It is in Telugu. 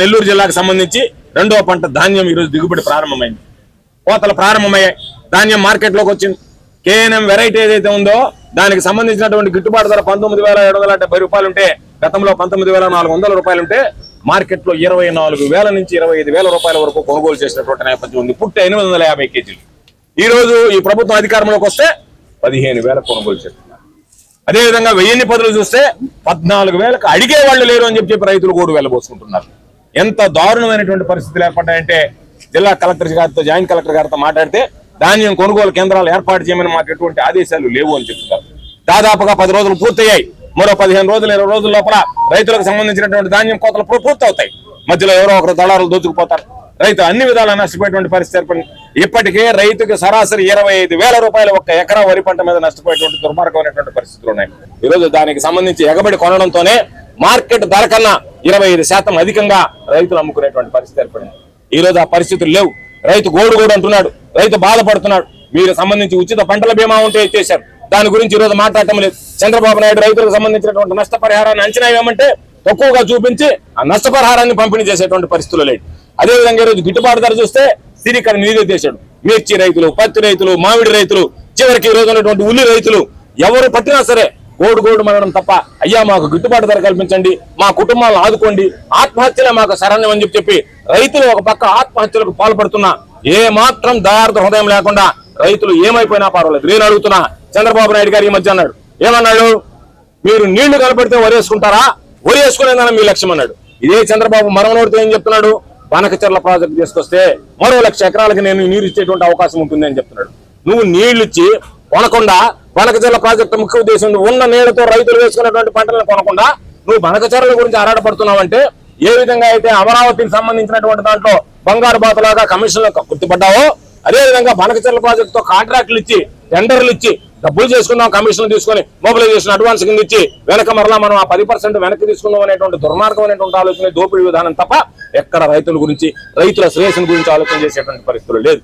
నెల్లూరు జిల్లాకు సంబంధించి రెండవ పంట ధాన్యం ఈరోజు దిగుబడి ప్రారంభమైంది. కోతలు ప్రారంభమయ్యాయి. ధాన్యం మార్కెట్లోకి వచ్చింది. కేఎన్ఎం వెరైటీ ఏదైతే ఉందో దానికి సంబంధించినటువంటి గిట్టుబాటు ధర పంతొమ్మిది వేల ఏడు వందల డెబ్బై రూపాయలు ఉంటే గతంలో పంతొమ్మిది వేల నాలుగు వందల రూపాయలు ఉంటే మార్కెట్లో ఇరవై నాలుగు వేల నుంచి ఇరవై ఐదు వేల రూపాయల వరకు కొనుగోలు చేసినటువంటి నేపథ్యం ఉంది. పుట్టి ఎనిమిది వందల యాభై కేజీలు. ఈ రోజు ఈ ప్రభుత్వం అధికారంలోకి వస్తే పదిహేను వేల కొనుగోలు చేస్తున్నారు. అదేవిధంగా వెయ్యిన్ని పదులు చూస్తే పద్నాలుగు వేలకు అడిగే వాళ్ళు లేరు అని చెప్పి చెప్పి రైతులు కూడా వెళ్ళబోసుకుంటున్నారు ఎంత దారుణమైనటువంటి పరిస్థితులు ఏర్పడ్డాయంటే జిల్లా కలెక్టర్ గారితో జాయింట్ కలెక్టర్ గారితో మాట్లాడితే ధాన్యం కొనుగోలు కేంద్రాలు ఏర్పాటు చేయమని మాకు ఎటువంటి ఆదేశాలు లేవు అని చెప్తున్నారు. దాదాపుగా పది రోజులు పూర్తయ్యాయి. మరో పదిహేను రోజులు ఇరవై రోజుల లోపల రైతులకు సంబంధించినటువంటి ధాన్యం కోతలు పూర్తవుతాయి. మధ్యలో ఎవరో ఒకరు దళారులు దోచుకుపోతారు రైతు అన్ని విధాలా నష్టపోయేటువంటి పరిస్థితి ఏర్పడింది ఇప్పటికే రైతుకి సరాసరి ఇరవై ఐదు వేల రూపాయలు ఒక్క ఎకరా వరి పంట మీద నష్టపోయేటువంటి దుర్మార్గమైనటువంటి పరిస్థితులు ఉన్నాయి. ఈరోజు దానికి సంబంధించి ఎగబడి కొనడంతోనే మార్కెట్ ధర కన్నా ఇరవై ఐదు శాతం అధికంగా రైతులు అమ్ముకునేటువంటి పరిస్థితి ఏర్పడింది. ఈ రోజు ఆ పరిస్థితులు లేవు. రైతు గోడు గోడు అంటున్నాడు. రైతు బాధపడుతున్నాడు. మీరు సంబంధించి ఉచిత పంటల బీమా ఉంటే ఇచ్చేశారు దాని గురించి ఈ రోజు మాట్లాడటం లేదు. చంద్రబాబు నాయుడు రైతులకు సంబంధించినటువంటి నష్టపరిహారాన్ని అంచనా వేయమంటే తక్కువగా చూపించి ఆ నష్టపరిహారాన్ని పంపిణీ చేసేటువంటి పరిస్థితులు లేదు అదేవిధంగా ఈ రోజు గిట్టుబాటు ధర చూస్తే స్థిరీకరణ నిధి చేశాడు మిర్చి రైతులు పత్తి రైతులు మామిడి రైతులు చివరికి ఈ రోజు ఉన్నటువంటి ఉల్లి రైతులు ఎవరు పట్టినా సరే గోడు గోడు మనడం తప్ప అయ్యా మాకు గిట్టుబాటు ధర కల్పించండి మా కుటుంబాలను ఆదుకోండి ఆత్మహత్యలే మాకు శరణ్యం అని చెప్పి చెప్పి రైతులు ఒక పక్క ఆత్మహత్యలకు పాల్పడుతున్నా ఏ మాత్రం దయార్థ హృదయం లేకుండా రైతులు ఏమైపోయినా పర్వాలేదు. నేను అడుగుతున్నా చంద్రబాబు నాయుడు గారు ఈ మధ్య అన్నాడు. ఏమన్నాడు? మీరు నీళ్ళు కనపడితే వరేసుకుంటారా? వరేసుకునేదని మీ లక్ష్యం అన్నాడు. ఇదే చంద్రబాబు మరమనోడితో ఏం చెప్తున్నాడు? వనకచర్ల ప్రాజెక్టు తీసుకొస్తే మరో లక్ష ఎకరాలకి నేను నీరు ఇచ్చేటువంటి అవకాశం ఉంటుంది అని చెప్తున్నాడు. నువ్వు నీళ్ళు ఇచ్చి కొనకుండా బనకచెర్ల ప్రాజెక్టు ముఖ్య ఉద్దేశం ఉన్న నీళ్ళతో రైతులు వేసుకున్నటువంటి పంటలను కొనకుండా నువ్వు బనకచర్ల గురించి ఆరాటపడుతున్నావంటే ఏ విధంగా అయితే అమరావతికి సంబంధించినటువంటి దాంట్లో బంగారు బాతలాగా కమిషన్లు గుర్తుపడ్డావో అదే విధంగా బనకచెర్ల ప్రాజెక్టుతో కాంట్రాక్టులు ఇచ్చి టెండర్లు ఇచ్చి డబ్బులు చేసుకుందాం కమిషన్లు తీసుకొని మొబిలైజేషన్ అడ్వాన్స్ కింద ఇచ్చి వెనక మరలా మనం ఆ పది పర్సెంట్ వెనక్కి తీసుకుందాం అనేటువంటి దుర్మార్గమైనటువంటి ఆలోచన దోపిడీ విధానం తప్ప ఎక్కడ రైతుల గురించి రైతుల శ్రేయస్సుని గురించి ఆలోచన చేసేటువంటి పరిస్థితులు లేదు.